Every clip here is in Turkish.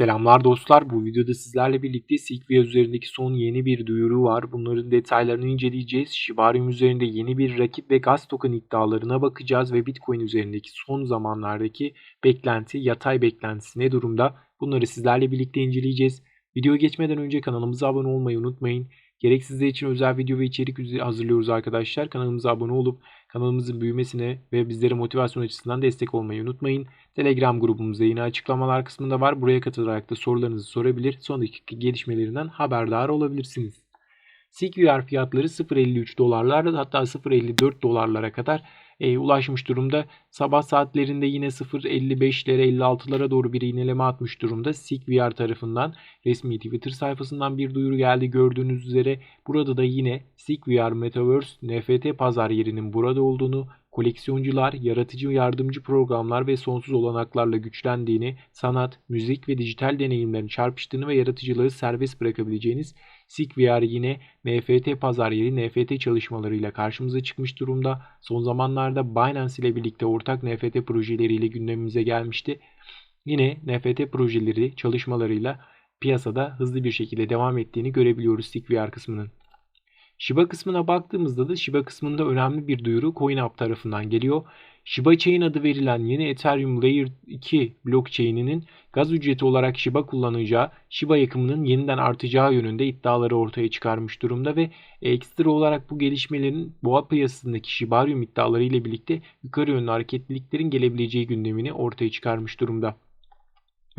Selamlar dostlar. Bu videoda sizlerle birlikte Silkvia üzerindeki son yeni bir duyuru var. Bunların detaylarını inceleyeceğiz. Shibarium üzerinde yeni bir rakip ve gaz token iddialarına bakacağız ve Bitcoin üzerindeki son zamanlardaki beklenti, yatay beklentisi ne durumda? Bunları sizlerle birlikte inceleyeceğiz. Videoya geçmeden önce kanalımıza abone olmayı unutmayın. Gerek için özel video ve içerik hazırlıyoruz arkadaşlar. Kanalımıza abone olup kanalımızın büyümesine ve bizlere motivasyon açısından destek olmayı unutmayın. Telegram grubumuzda yine açıklamalar kısmında var. Buraya katılarak da sorularınızı sorabilir. Son dakika gelişmelerinden haberdar olabilirsiniz. SigVR fiyatları 0.53 dolarlar hatta 0.54 dolarlara kadar e, ulaşmış durumda. Sabah saatlerinde yine 0.55'lere 56'lara doğru bir iğneleme atmış durumda. SigVR tarafından resmi Twitter sayfasından bir duyuru geldi gördüğünüz üzere. Burada da yine SigVR Metaverse NFT pazar yerinin burada olduğunu koleksiyoncular, yaratıcı yardımcı programlar ve sonsuz olanaklarla güçlendiğini, sanat, müzik ve dijital deneyimlerin çarpıştığını ve yaratıcılığı serbest bırakabileceğiniz SIG yine NFT pazar yeri NFT çalışmalarıyla karşımıza çıkmış durumda. Son zamanlarda Binance ile birlikte ortak NFT projeleriyle gündemimize gelmişti. Yine NFT projeleri çalışmalarıyla piyasada hızlı bir şekilde devam ettiğini görebiliyoruz SIG kısmının. Shiba kısmına baktığımızda da Shiba kısmında önemli bir duyuru CoinUp tarafından geliyor. Shiba Chain adı verilen yeni Ethereum Layer 2 blockchain'inin gaz ücreti olarak Shiba kullanacağı Shiba yakımının yeniden artacağı yönünde iddiaları ortaya çıkarmış durumda ve ekstra olarak bu gelişmelerin boğa piyasasındaki Shibarium iddiaları ile birlikte yukarı yönlü hareketliliklerin gelebileceği gündemini ortaya çıkarmış durumda.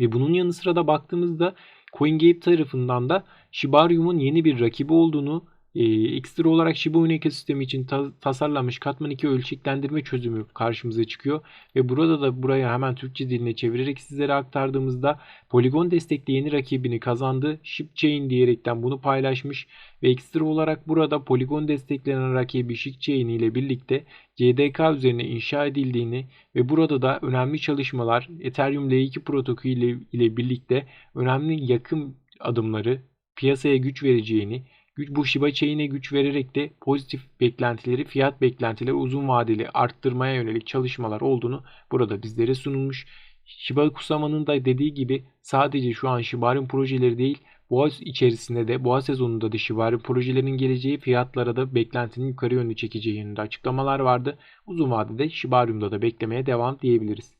Ve bunun yanı sıra da baktığımızda CoinGape tarafından da Shibarium'un yeni bir rakibi olduğunu e, ekstra olarak Shiba Inu ekosistemi için ta- tasarlanmış katman 2 ölçeklendirme çözümü karşımıza çıkıyor. Ve burada da buraya hemen Türkçe diline çevirerek sizlere aktardığımızda Polygon destekli yeni rakibini kazandı. ShipChain diyerekten bunu paylaşmış. Ve ekstra olarak burada Polygon desteklenen rakibi ShipChain ile birlikte CDK üzerine inşa edildiğini ve burada da önemli çalışmalar Ethereum L2 protokolü ile, ile birlikte önemli yakın adımları piyasaya güç vereceğini bu Shiba Chain'e güç vererek de pozitif beklentileri, fiyat beklentileri uzun vadeli arttırmaya yönelik çalışmalar olduğunu burada bizlere sunulmuş. Shiba Kusama'nın da dediği gibi sadece şu an Shibarium projeleri değil, boğa içerisinde de boğa sezonunda da Shibarium projelerinin geleceği fiyatlara da beklentinin yukarı yönlü çekeceği yönünde açıklamalar vardı. Uzun vadede Shibarium'da da beklemeye devam diyebiliriz.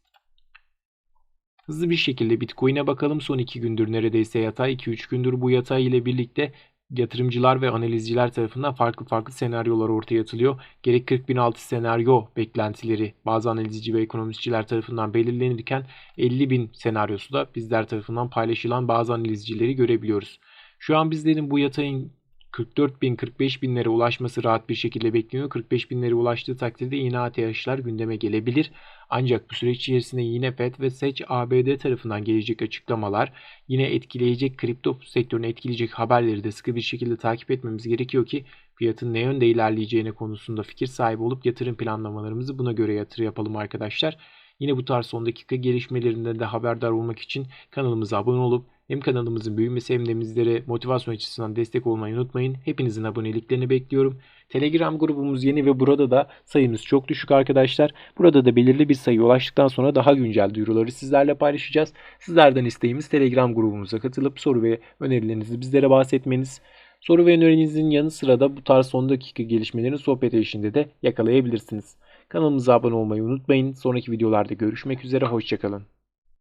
Hızlı bir şekilde Bitcoin'e bakalım. Son 2 gündür neredeyse yatay. 2-3 gündür bu yatay ile birlikte yatırımcılar ve analizciler tarafından farklı farklı senaryolar ortaya atılıyor. Gerek 40.006 senaryo beklentileri bazı analizci ve ekonomistçiler tarafından belirlenirken 50.000 senaryosu da bizler tarafından paylaşılan bazı analizcileri görebiliyoruz. Şu an bizlerin bu yatayın 44 bin 45 binlere ulaşması rahat bir şekilde bekleniyor. 45 binlere ulaştığı takdirde yine ATH'lar gündeme gelebilir. Ancak bu süreç içerisinde yine FED ve SEC ABD tarafından gelecek açıklamalar, yine etkileyecek kripto sektörünü etkileyecek haberleri de sıkı bir şekilde takip etmemiz gerekiyor ki fiyatın ne yönde ilerleyeceğine konusunda fikir sahibi olup yatırım planlamalarımızı buna göre yatır yapalım arkadaşlar. Yine bu tarz son dakika gelişmelerinden de haberdar olmak için kanalımıza abone olup hem kanalımızın büyümesi hem de bizlere motivasyon açısından destek olmayı unutmayın. Hepinizin aboneliklerini bekliyorum. Telegram grubumuz yeni ve burada da sayımız çok düşük arkadaşlar. Burada da belirli bir sayı ulaştıktan sonra daha güncel duyuruları sizlerle paylaşacağız. Sizlerden isteğimiz Telegram grubumuza katılıp soru ve önerilerinizi bizlere bahsetmeniz. Soru ve önerinizin yanı sıra da bu tarz son dakika gelişmelerini sohbet eşliğinde de yakalayabilirsiniz. Kanalımıza abone olmayı unutmayın. Sonraki videolarda görüşmek üzere. Hoşçakalın.